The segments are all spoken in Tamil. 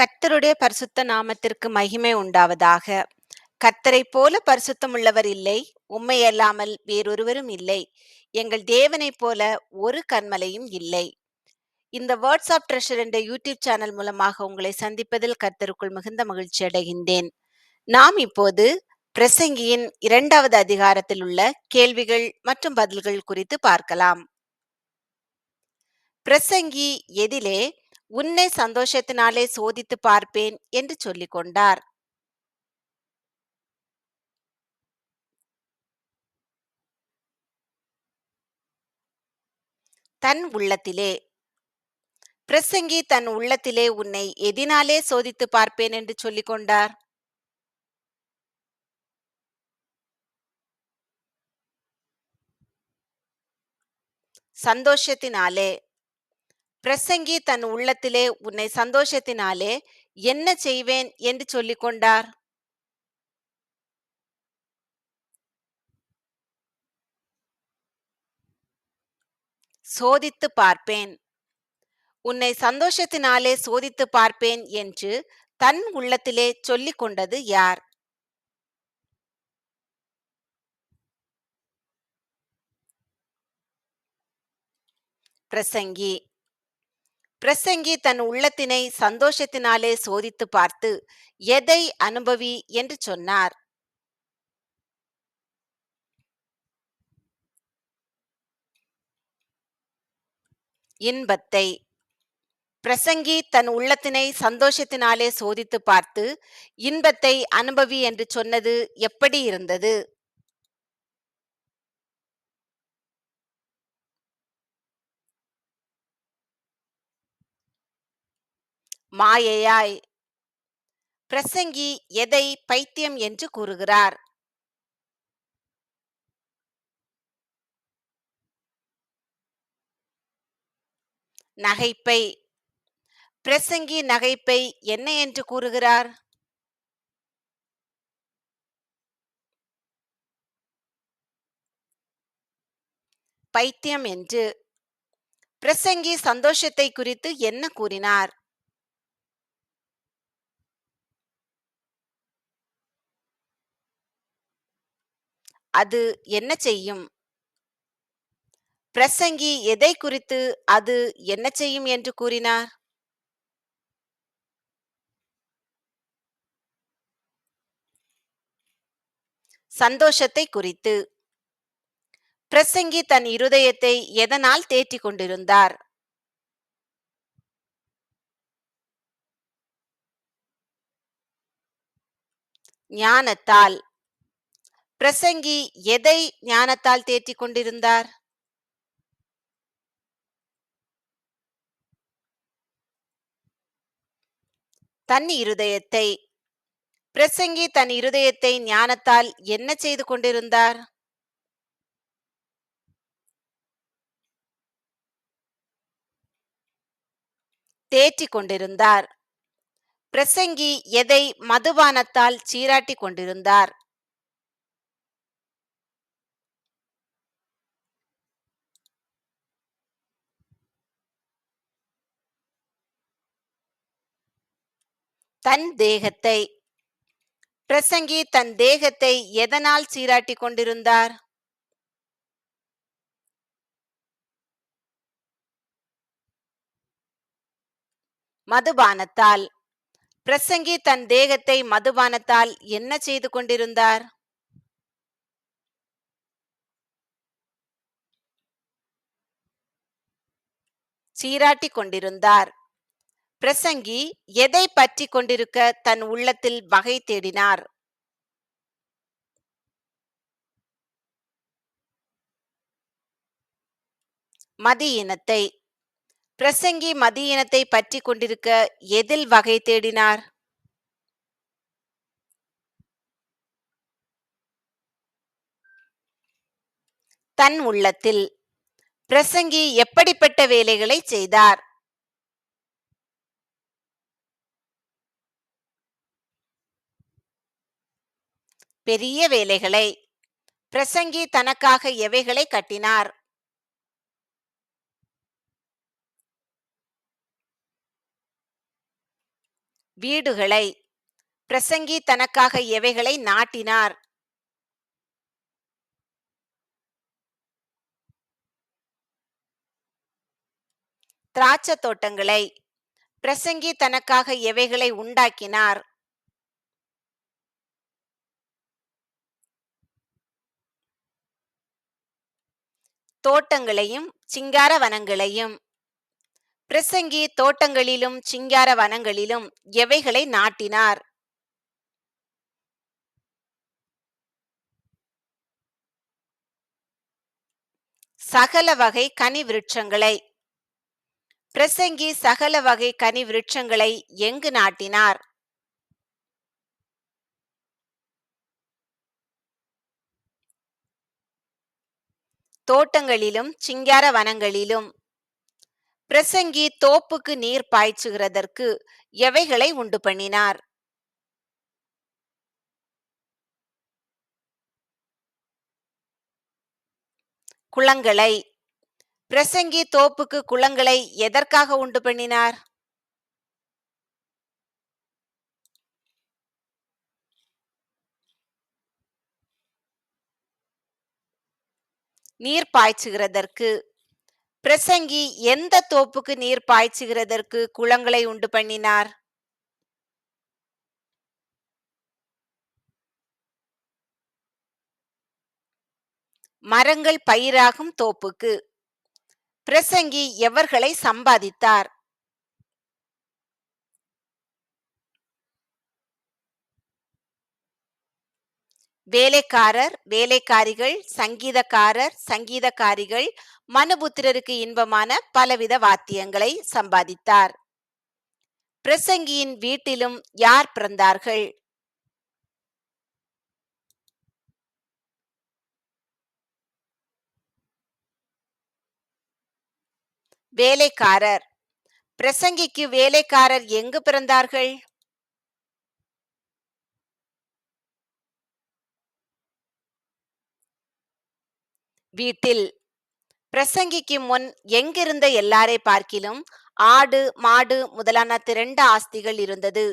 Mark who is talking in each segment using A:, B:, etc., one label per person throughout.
A: கர்த்தருடைய பரிசுத்த நாமத்திற்கு மகிமை உண்டாவதாக. கர்த்தரைப் போல பரிசுத்தம் உள்ளவர் இல்லை உண்மை அல்லாமல் வேறொருவரும் இல்லை. எங்கள் தேவனைப் போல ஒரு கண்மலையும் இல்லை. இந்த வேர்ட்ஸ் ஆஃப் ட்ரெஷர் என்ற யூடியூப் சேனல் மூலமாக உங்களை சந்திப்பதில் கர்த்தருக்குள் மிகுந்த மகிழ்ச்சி அடைகின்றேன். நாம் இப்போது பிரசங்கியின் இரண்டாவது அதிகாரத்தில் உள்ள கேள்விகள் மற்றும் பதில்கள் குறித்து பார்க்கலாம். பிரசங்கி எதிலே உன்னை சந்தோஷத்தினாலே சோதித்து பார்ப்பேன் என்று சொல்லிக் கொண்டார். தன் உள்ளத்திலே. பிரசங்கி தன் உள்ளத்திலே உன்னை எதினாலே சோதித்து பார்ப்பேன் என்று சொல்லிக் கொண்டார். சந்தோஷத்தினாலே. பிரசங்கி தன் உள்ளத்திலே உன்னை சந்தோஷத்தினாலே என்ன செய்வேன் என்று சொல்லிக் கொண்டார். சோதித்து பார்ப்பேன். உன்னை சந்தோஷத்தினாலே சோதித்து பார்ப்பேன் என்று தன் உள்ளத்திலே சொல்லிக் கொண்டது யார்? பிரசங்கி பிரசங்கி தன் உள்ளத்தினை சந்தோஷத்தினாலே சோதித்து பார்த்து எதை அனுபவி? என்று சொன்னார். இன்பத்தை. பிரசங்கி தன் உள்ளத்தினை சந்தோஷத்தினாலே சோதித்து பார்த்து இன்பத்தை அனுபவி என்று சொன்னது எப்படி இருந்தது? மாயையாய் பிரசங்கி எதை பைத்தியம் என்று கூறுகிறார்? நகைப்பை. பிரசங்கி நகைப்பை என்ன என்று கூறுகிறார்? பைத்தியம் என்று. பிரசங்கி சந்தோஷத்தை குறித்து என்ன கூறினார்? அது என்ன செய்யும்? பிரசங்கி எதை குறித்து அது என்ன செய்யும் என்று கூறினார்? சந்தோஷத்தை குறித்து. பிரசங்கி தன் இருதயத்தை எதனால் தேற்றிக் கொண்டிருந்தார்? ஞானத்தால். பிரசங்கி எதை ஞானத்தால் தேற்றிக் கொண்டிருந்தார்? தன் இருதயத்தை பிரசங்கி தன் இருதயத்தை ஞானத்தால் என்ன செய்து கொண்டிருந்தார்? தேற்றிக் கொண்டிருந்தார். பிரசங்கி எதை மதுபானத்தால் சீராட்டிக் கொண்டிருந்தார்? தன் தேகத்தை. பிரசங்கி தன் தேகத்தை எதனால் சீராட்டிக் கொண்டிருந்தார்? மதுபானத்தால். பிரசங்கி தன் தேகத்தை மதுபானத்தால் என்ன செய்து கொண்டிருந்தார்? சீராட்டிக் கொண்டிருந்தார். பிரசங்கி எதை பற்றி கொண்டிருக்க தன் உள்ளத்தில் வகை தேடினார்? மதியினத்தை பிரசங்கி மதியினத்தை பற்றி கொண்டிருக்க எதில் வகை தேடினார்? தன் உள்ளத்தில். பிரசங்கி எப்படிப்பட்ட வேலைகளை செய்தார்? பெரிய வேலைகளை. பிரசங்கி தனக்காக எவைகளை கட்டினார்? வீடுகளை. பிரசங்கி தனக்காக எவைகளை நாட்டினார்? திராட்சை தோட்டங்களை. பிரசங்கி தனக்காக எவைகளை உண்டாக்கினார்? தோட்டங்களையும் சிங்கார வனங்களையும். பிரசங்கி தோட்டங்களிலும் சிங்கார வனங்களிலும் எவைகளை நாட்டினார்? சகல வகை கனி விருட்சங்களை. பிரசங்கி சகல வகை கனி விருட்சங்களை எங்கு நாட்டினார்? தோட்டங்களிலும் சிங்கார வனங்களிலும். பிரசங்கி தோப்புக்கு நீர் பாய்ச்சுகிறதற்கு எவைகளை உண்டு பண்ணினார்? குளங்களை. பிரசங்கி தோப்புக்கு குளங்களை எதற்காக உண்டு பண்ணினார்? நீர் பாய்ச்சுகிறதற்கு பிரசங்கி எந்த தோப்புக்கு நீர் பாய்ச்சுகிறதற்கு குளங்களை உண்டு பண்ணினார்? மரங்கள் பயிராகும் தோப்புக்கு. பிரசங்கி எவர்களை சம்பாதித்தார்? வேலைக்காரர் வேலைக்காரிகள் சங்கீதக்காரர் சங்கீதக்காரிகள் மனுபுத்திரருக்கு இன்பமான பலவித வாத்தியங்களை சம்பாதித்தார். பிரசங்கியின் வீட்டிலும் யார் பிறந்தார்கள்? வேலைக்காரர். பிரசங்கிக்கு வேலைக்காரர் எங்கு பிறந்தார்கள்? வீட்டில் பிரசங்கிக்கு முன் எங்கிருந்த எல்லாரை பார்க்கிலும் ஆடு மாடு முதலான திரண்ட ஆஸ்திகள் இருந்தது.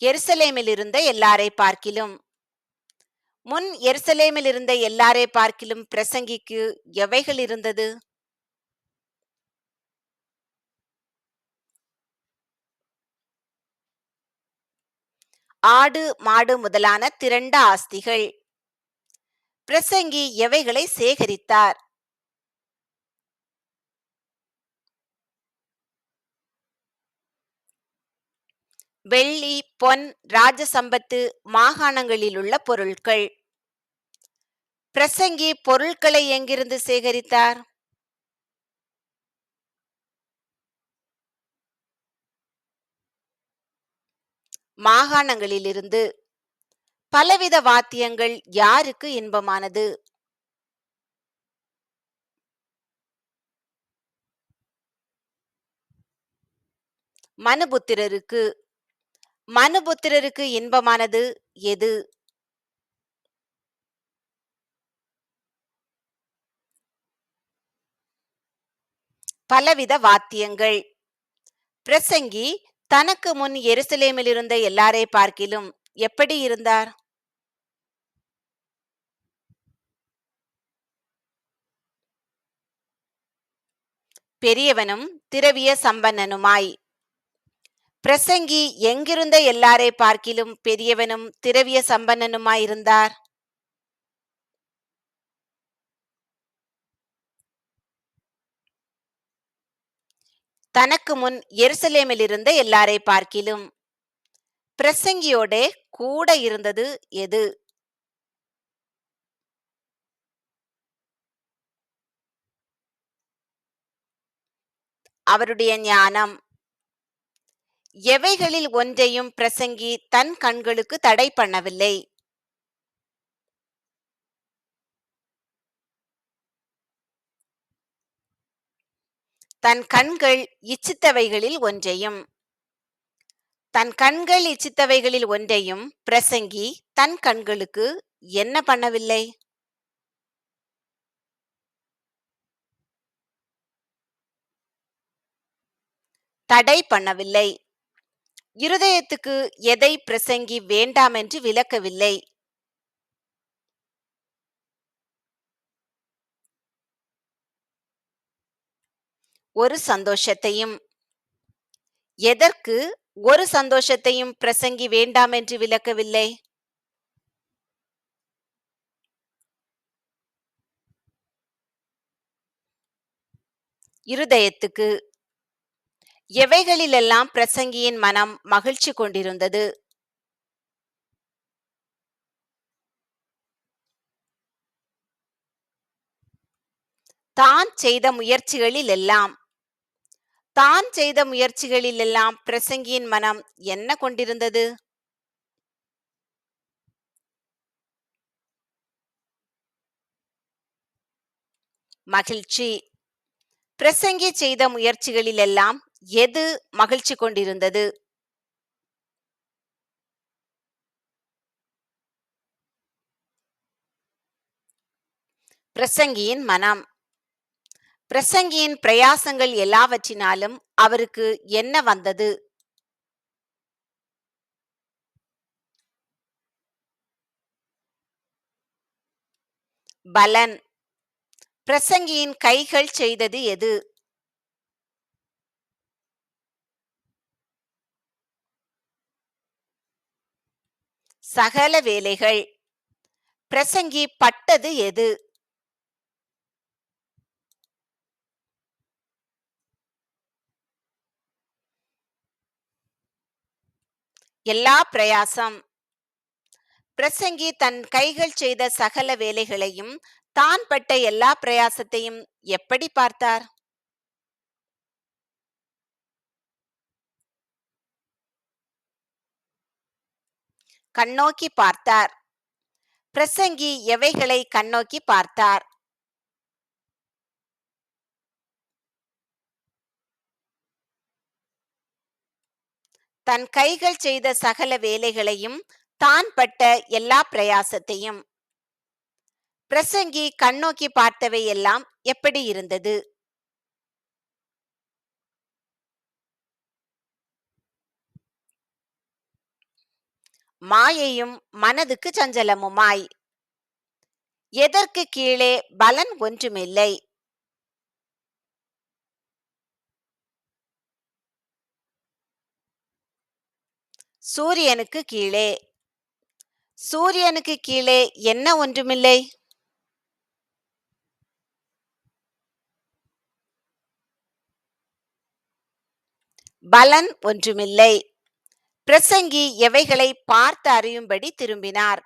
A: எருசலேமில் இருந்த எல்லாரை பார்க்கிலும். முன் எருசலேமில் இருந்த எல்லாரை பார்க்கிலும் பிரசங்கிக்கு எவைகள் இருந்தது? ஆடு மாடு முதலான திரண்ட ஆஸ்திகள். பிரசங்கி எவைகளை சேகரித்தார்? வெள்ளி பொன் ராஜசம்பத்து மாகாணங்களிலுள்ள பொருட்கள் பிரசங்கி பொருட்களை எங்கிருந்து சேகரித்தார்? மாகாணங்களிலிருந்து பலவித வாத்தியங்கள் யாருக்கு இன்பமானது? மனுபுத்திரருக்கு. மனுபுத்திரருக்கு இன்பமானது எது? பலவித வாத்தியங்கள். பிரசங்கி தனக்கு முன் எருசலேமில் இருந்த எல்லாரை பார்க்கிலும் எப்படி இருந்தார்? பெரியவனும் திரவிய சம்பன்னனுமாய். பிரசங்கி எங்கிருந்த எல்லாரை பார்க்கிலும் பெரியவனும் திரவிய சம்பன்னனுமாயிருந்தார் தனக்கு முன் எருசலேமில் இருந்த எல்லாரை பார்க்கிலும் பிரசங்கியோட கூட இருந்தது எது? அவருடைய ஞானம். எவைகளில் ஒன்றையும் பிரசங்கி தன் கண்களுக்கு தடை பண்ணவில்லை. தன் கண்கள் இச்சித்தவைகளில் ஒன்றையும். தன் கண்கள் இச்சித்தவைகளில் ஒன்றையும் பிரசங்கி தன் கண்களுக்கு என்ன பண்ணவில்லை? தடை பண்ணவில்லை. இருதயத்துக்கு எதை பிரசங்கி வேண்டாம் என்று விளக்கவில்லை. ஒரு சந்தோஷத்தையும் எதற்கு ஒரு சந்தோஷத்தையும் பிரசங்கி வேண்டாம் என்று விளக்கவில்லை? இருதயத்துக்கு. எவைகளிலெல்லாம் பிரசங்கியின் மனம் மகிழ்ச்சி கொண்டிருந்தது? தான் செய்த முயற்சிகளில் எல்லாம் தான் செய்த முயற்சிகளில் எல்லாம் பிரசங்கியின் மனம் என்ன கொண்டிருந்தது? மகிழ்ச்சி. பிரசங்கி செய்த முயற்சிகளில் எல்லாம் எது மகிழ்ச்சி கொண்டிருந்தது? பிரசங்கியின் மனம். பிரசங்கியின் பிரயாசங்கள் எல்லாவற்றினாலும் அவருக்கு என்ன வந்தது? பலன். பிரசங்கியின் கைகள் செய்தது எது? சகல வேலைகள். பிரசங்கி பட்டது எது? எல்லா பிரயாசம். பிரசங்கி தன் கைகள் செய்த சகல வேலைகளையும் தான் பட்ட எல்லா பிரயாசத்தையும் எப்படி பார்த்தார்? கண்ணோக்கி பார்த்தார். பிரசங்கி எவைகளை கண்ணோக்கி பார்த்தார்? தன் கைகள் செய்த சகல வேலைகளையும் தான் பட்ட எல்லா பிரயாசத்தையும். பிரசங்கி கண்ணோக்கி பார்த்தவை எல்லாம் எப்படி இருந்தது? மாயையும் மனதுக்கு சஞ்சலமுமாய். எதற்கு கீழே பலன் ஒன்றுமில்லை. சூரியனுக்கு கீழே. சூரியனுக்கு கீழே என்ன ஒன்றுமில்லை? பலன் ஒன்றுமில்லை. பிரசங்கி எவைகளை பார்த்து அறியும்படி திரும்பினார்.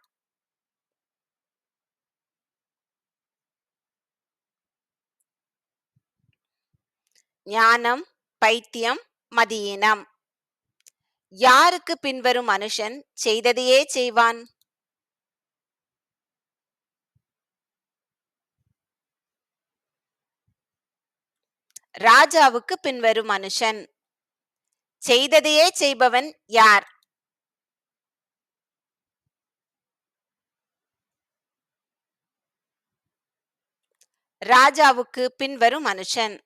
A: ஞானம் பைத்தியம் மதியினம். யாருக்கு பின்வரும் மனுஷன் செய்ததையே செய்வான்? ராஜாவுக்கு பின்வரும் மனுஷன். செய்ததையே செய்பவன் யார்? ராஜாவுக்கு பின்வரும் மனுஷன்.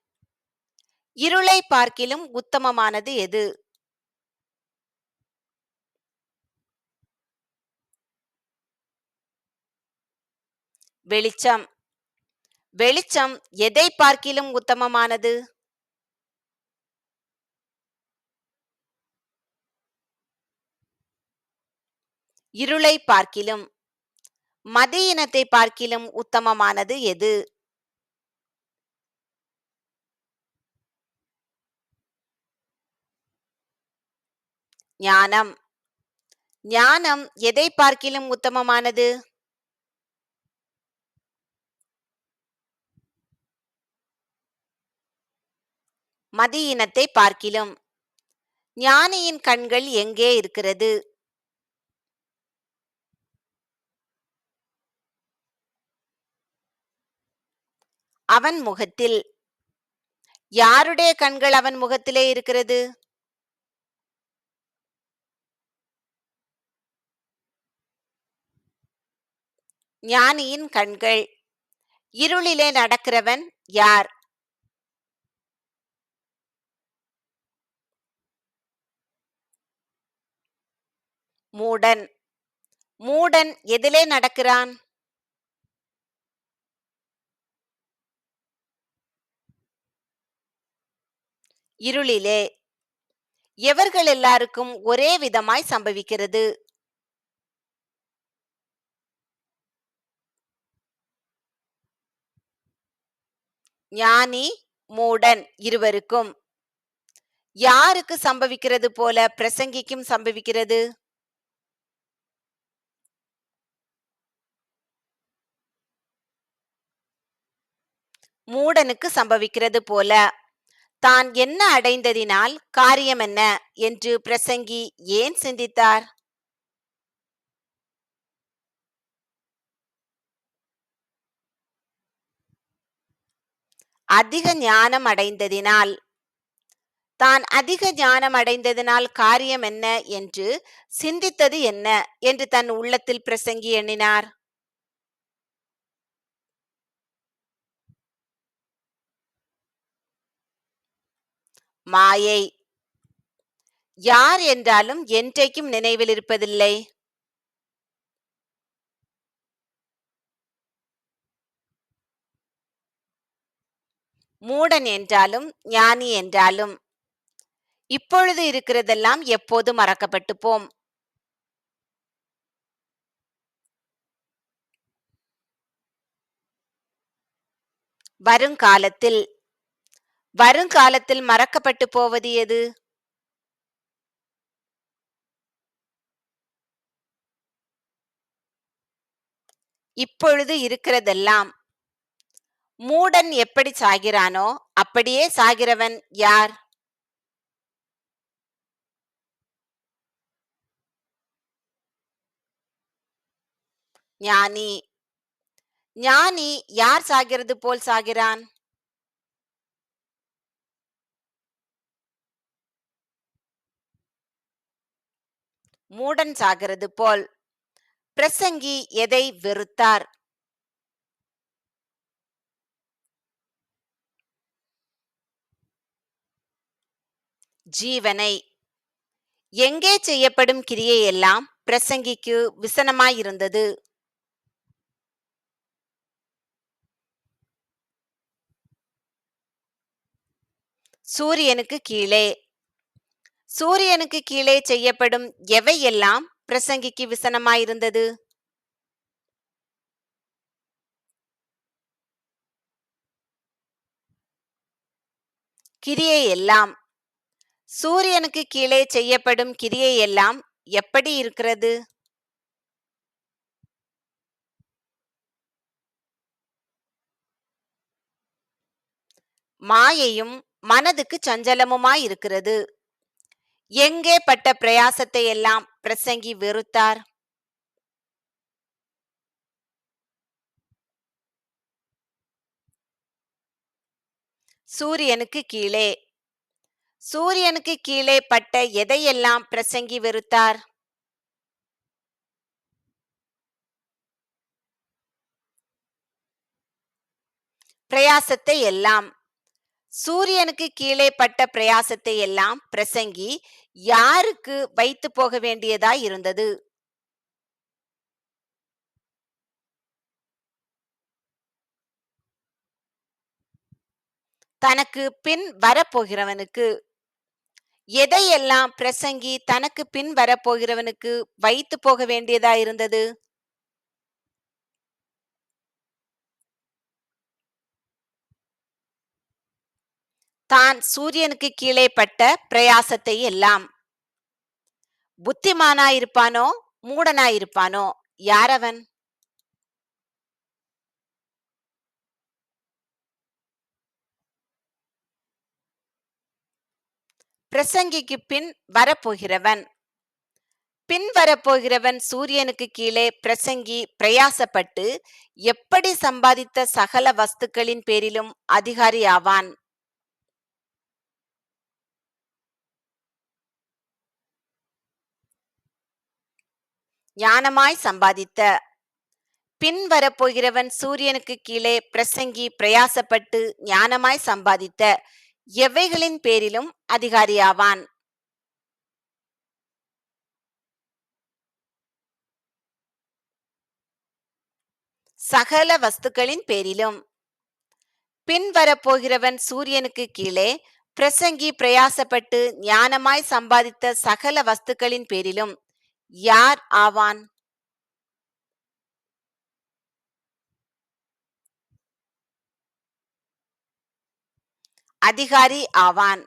A: இருளை பார்க்கிலும் உத்தமமானது எது? வெளிச்சம். வெளிச்சம் எதை பார்க்கிலும் உத்தமமானது? இருளை பார்க்கிலும் மதியினத்தை பார்க்கிலும் உத்தமமானது எது? ஞானம். ஞானம் எதை பார்க்கிலும் உத்தமமானது? மதியினத்தை பார்க்கிலும். ஞானியின் கண்கள் எங்கே இருக்கிறது? அவன் முகத்தில். யாருடைய கண்கள் அவன் முகத்திலே இருக்கிறது? ஞானியின் கண்கள். இருளிலே நடக்கிறவன் யார்? மூடன். மூடன் எதிலே நடக்கிறான். இருளிலே. எவர்கள் எல்லாருக்கும் ஒரே விதமாய் சம்பவிக்கிறது? ஞானி மூடன் இருவருக்கும். யாருக்கு சம்பவிக்கிறது போல பிரசங்கிக்கும் சம்பவிக்கிறது? மூடனுக்கு சம்பவிக்கிறது போல. தான் என்ன அடைந்ததினால் காரியம் என்ன? என்று பிரசங்கி ஏன் சிந்தித்தார்? அதிக ஞானம் அடைந்ததினால். தான் அதிக ஞானம் அடைந்ததினால் காரியம் என்ன? என்று சிந்தித்தது என்ன? என்று தன் உள்ளத்தில் பிரசங்கி எண்ணினார். மாயை. யார் என்றாலும் என்றைக்கும் நினைவில் இருப்பதில்லை. மூடன் என்றாலும் ஞானி என்றாலும் இப்பொழுது இருக்கிறதெல்லாம் எப்போது மறக்கப்பட்டு போம் வருங்காலத்தில் வருங்காலத்தில் மறக்கப்பட்டு போவது எது? இப்பொழுது இருக்கிறதெல்லாம். மூடன் எப்படி சாகிறானோ அப்படியே சாகிறவன் யார்? ஞானி. ஞானி யார் சாகிறது போல் சாகிறான்? மூடன் சாகிறது போல். பிரசங்கி எதை வெறுத்தார்? ஜீவனை. எங்கே செய்யப்படும் கிரியையெல்லாம் பிரசங்கிக்கு விசனமாயிருந்தது சூரியனுக்கு கீழே. சூரியனுக்கு கீழே செய்யப்படும் எவையெல்லாம் பிரசங்கிக்கு விசனமாயிருந்தது? கிரியை எல்லாம். சூரியனுக்கு கீழே செய்யப்படும் கிரியை எல்லாம் எப்படி இருக்கிறது? மாயையும் மனதுக்கு சஞ்சலமுமாயிருக்கிறது. எங்கே பட்ட பிரயாசத்தை எல்லாம் பிரசங்கி வெறுத்தார்? சூரியனுக்கு கீழே. சூரியனுக்கு கீழே பட்ட எதையெல்லாம் பிரசங்கி வெறுத்தார்? பிரயாசத்தை எல்லாம். சூரியனுக்கு கீழே பட்ட பிரயாசத்தை எல்லாம் பிரசங்கி யாருக்கு வைத்து போக வேண்டியதாய் இருந்தது? தனக்கு பின் வரப்போகிறவனுக்கு. எதையெல்லாம் பிரசங்கி தனக்கு பின் வரப்போகிறவனுக்கு வைத்து போக வேண்டியதா இருந்தது? தான் சூரியனுக்கு கீழே பட்ட பிரயாசத்தை எல்லாம். புத்திமானாயிருப்பானோ மூடனாயிருப்பானோ யாரவன்? பிரசங்கிக்கு பின் வரப்போகிறவன். பின் வரப்போகிறவன் சூரியனுக்கு கீழே பிரசங்கி பிரயாசப்பட்டு எப்படி சம்பாதித்த சகல வஸ்துக்களின் பேரிலும் அதிகாரி ஆவான். ஞானமாய் சம்பாதித்த. பின் வரப்போகிறவன் சூரியனுக்கு கீழே பிரசங்கி பிரயாசப்பட்டு ஞானமாய் சம்பாதித்த. எவைகளின் பேரிலும் அதிகாரியாவான்? சகல வஸ்துக்களின் பேரிலும். பின் வரப்போகிறவன் சூரியனுக்கு கீழே பிரசங்கி பிரயாசப்பட்டு ஞானமாய் சம்பாதித்த சகல வஸ்துக்களின் பேரிலும். யார் ஆவான்? அதிகாரி ஆவான்.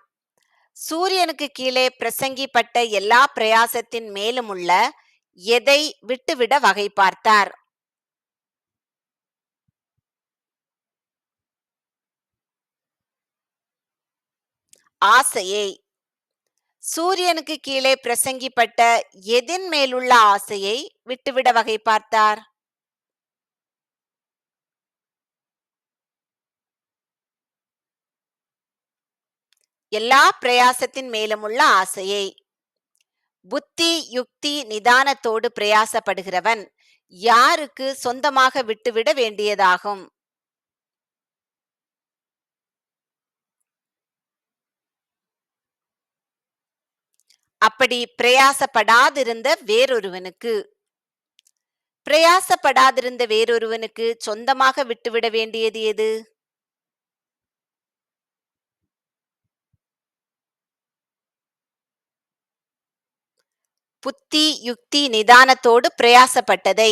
A: சூரியனுக்கு கீழே பிரசங்கிப்பட்ட எல்லா பிரயாசத்தின் மேலும் உள்ள எதை விட்டுவிட வகை பார்த்தார் ஆசையை. சூரியனுக்கு கீழே பிரசங்கிப்பட்ட எதின் மேலுள்ள ஆசையை விட்டுவிட வகை பார்த்தார் எல்லா பிரயாசத்தின் மேலுமுள்ள ஆசையை. புத்தி யுக்தி நிதானத்தோடு பிரயாசப்படுகிறவன் யாருக்கு சொந்தமாக விட்டுவிட வேண்டியதாகும்? அப்படி பிரயாசப்படாதிருந்த வேறொருவனுக்கு. பிரயாசப்படாதிருந்த வேறொருவனுக்கு சொந்தமாக விட்டுவிட வேண்டியது எது? புத்தி யுக்தி நிதானத்தோடு பிரயாசப்பட்டதை.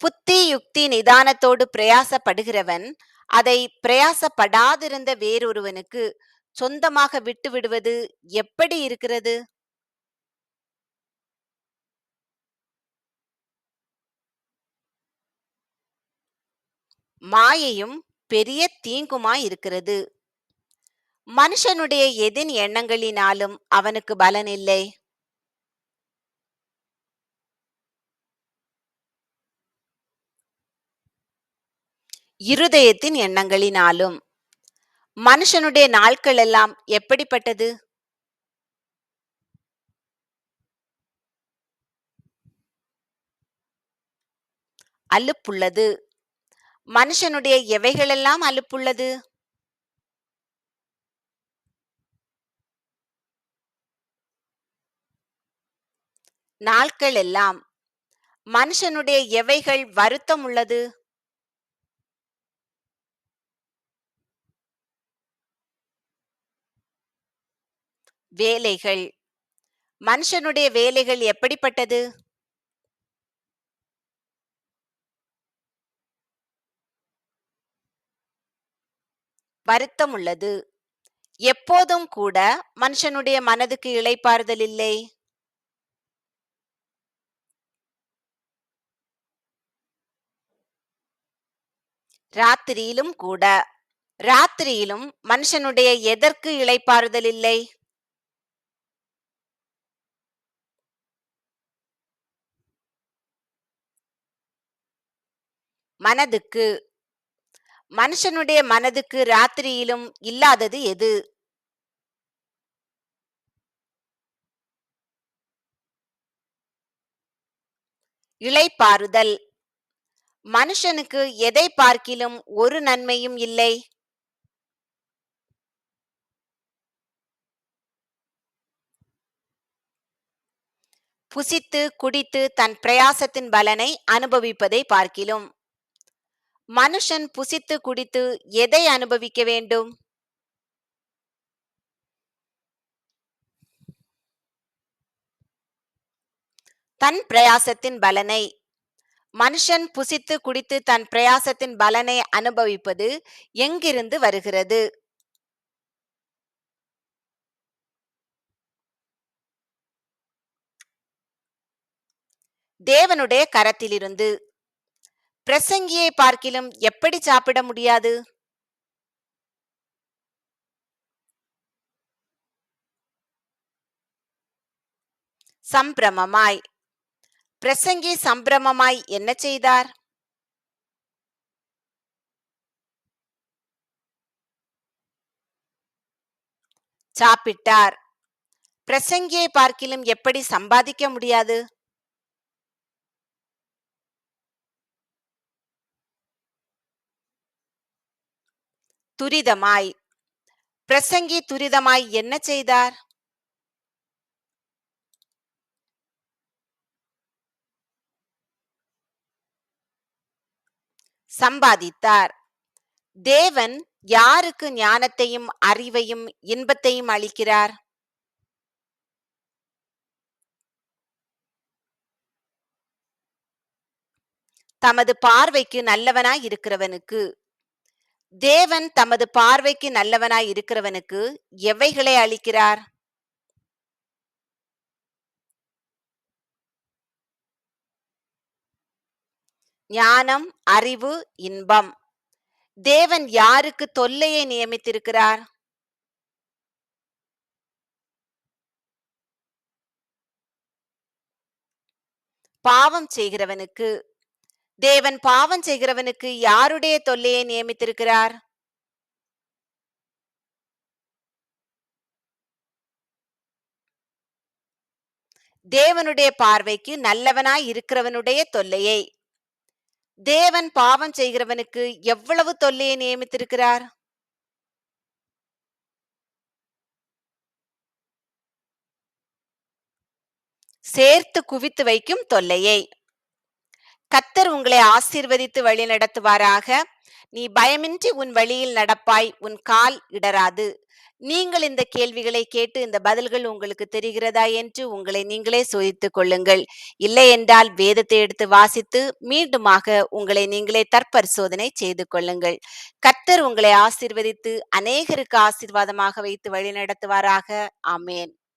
A: புத்தி யுக்தி நிதானத்தோடு பிரயாசப்படுகிறவன் அதை பிரயாசப்படாதிருந்த வேறொருவனுக்கு சொந்தமாக விட்டு விடுவது எப்படி இருக்கிறது? மாயையும் பெரிய தீங்குமாய் இருக்கிறது. மனுஷனுடைய எதின் எண்ணங்களினாலும் அவனுக்கு பலன் இல்லை இருதயத்தின் எண்ணங்களினாலும் மனுஷனுடைய நாட்கள் எல்லாம் எப்படிப்பட்டது? அலுப்புள்ளது. மனுஷனுடைய எவைகளெல்லாம் அலுப்புள்ளது? நாட்கள் எல்லாம் மனுஷனுடைய எவைகள் வருத்தம் உள்ளது வேலைகள். மனுஷனுடைய வேலைகள் எப்படிப்பட்டது? வருத்தம் உள்ளது. எப்போதும் கூட மனுஷனுடைய மனதுக்கு இளைப்பாறுதல் இல்லை. ராத்திரியிலும் கூட ராத்திரியிலும் மனுஷனுடைய எதற்கு இளைப்பாறுதல் இல்லை? மனதுக்கு. மனுஷனுடைய மனதுக்கு ராத்திரியிலும் இல்லாதது எது? இளைப்பாறுதல். மனுஷனுக்கு எதை பார்க்கிலும் ஒரு நன்மையும் இல்லை. புசித்து குடித்து தன் பிரயாசத்தின் பலனை அனுபவிப்பதை பார்க்கிலும். மனுஷன் புசித்து குடித்து எதை அனுபவிக்க வேண்டும்? தன் பிரயாசத்தின் பலனை. மனுஷன் புசித்து குடித்து தன் பிரயாசத்தின் பலனை அனுபவிப்பது எங்கிருந்து வருகிறது? தேவனுடைய கரத்திலிருந்து. பிரசங்கியை பார்க்கிலும் எப்படி சாப்பிட முடியாது? சம்பிரமமாய். பிரசங்கி சம்பிரமமாய் என்ன செய்தார்? சாப்பிட்டார். பிரசங்கியை பார்க்கிலும் எப்படி சம்பாதிக்க முடியாது? துரிதமாய். பிரசங்கி துரிதமாய் என்ன செய்தார்? சம்பாதித்தார். தேவன் யாருக்கு ஞானத்தையும் அறிவையும் இன்பத்தையும் அளிக்கிறார்? தமது பார்வைக்கு நல்லவனாய் இருக்கிறவனுக்கு. தேவன் தமது பார்வைக்கு நல்லவனாய் இருக்கிறவனுக்கு எவைகளை அளிக்கிறார்? ஞானம் அறிவு இன்பம். தேவன் யாருக்கு தொல்லையை நியமித்திருக்கிறார்? பாவம் செய்கிறவனுக்கு தேவன் பாவம் செய்கிறவனுக்கு யாருடைய தொல்லையை நியமித்திருக்கிறார்? தேவனுடைய பார்வைக்கு நல்லவனாய் இருக்கிறவனுடைய தொல்லையை. தேவன் பாவம் செய்கிறவனுக்கு எவ்வளவு தொல்லையை நியமித்திருக்கிறார்? சேர்த்து குவித்து வைக்கும் தொல்லையை. கத்தர் உங்களை ஆசீர்வதித்து வழி நடத்துவாராக. நீ பயமின்றி உன் வழியில் நடப்பாய் உன் கால் இடராது. நீங்கள் இந்த கேள்விகளை கேட்டு இந்த பதில்கள் உங்களுக்கு தெரிகிறதா என்று உங்களை நீங்களே சோதித்துக் கொள்ளுங்கள். இல்லை என்றால் வேதத்தை எடுத்து வாசித்து மீண்டுமாக உங்களை நீங்களே தற்பரிசோதனை செய்து கொள்ளுங்கள். கத்தர் உங்களை ஆசீர்வதித்து அநேகருக்கு ஆசீர்வாதமாக வைத்து வழி நடத்துவாராக. ஆமேன்.